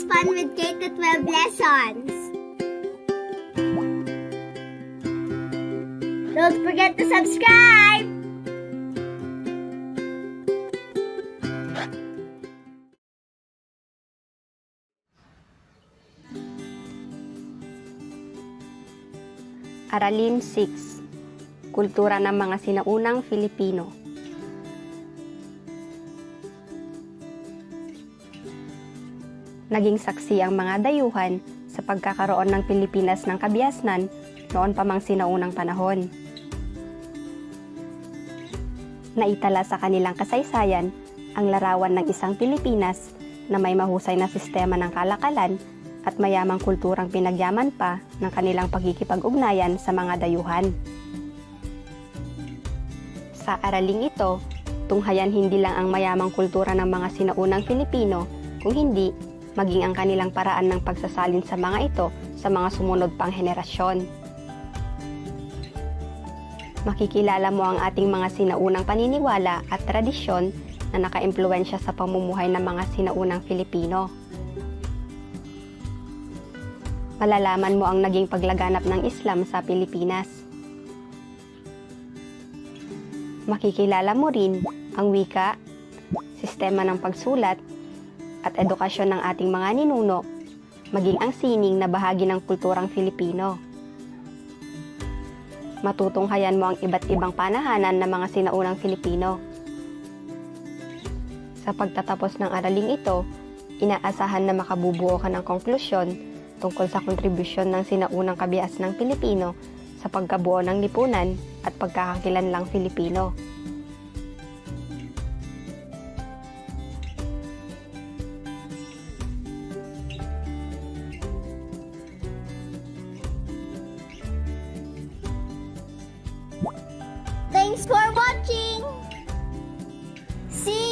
fun with K to 12 lessons. Don't forget to subscribe! Aralin 6 Kultura ng mga sinaunang Filipino Naging saksi ang mga dayuhan sa pagkakaroon ng Pilipinas ng kabiasnan noon pa mang sinaunang panahon. Naitala sa kanilang kasaysayan ang larawan ng isang Pilipinas na may mahusay na sistema ng kalakalan at mayamang kulturang pinagyaman pa ng kanilang pagkikipag-ugnayan sa mga dayuhan. Sa araling ito, tunghayan hindi lang ang mayamang kultura ng mga sinaunang Filipino, kung hindi, maging ang kanilang paraan ng pagsasalin sa mga ito sa mga sumunod pang henerasyon. Makikilala mo ang ating mga sinaunang paniniwala at tradisyon na nakaimpluwensya sa pamumuhay ng mga sinaunang Filipino. malalaman mo ang naging paglaganap ng Islam sa Pilipinas. Makikilala mo rin ang wika, sistema ng pagsulat, at edukasyon ng ating mga ninuno, maging ang sining na bahagi ng kulturang Filipino. Matutunghayan mo ang iba't ibang panahanan ng mga sinaunang Filipino. Sa pagtatapos ng araling ito, inaasahan na makabubuo ka ng konklusyon tungkol sa kontribusyon ng sinaunang kabias ng Pilipino sa pagkabuo ng lipunan at pagkakakilanlang Filipino. Thanks for watching! See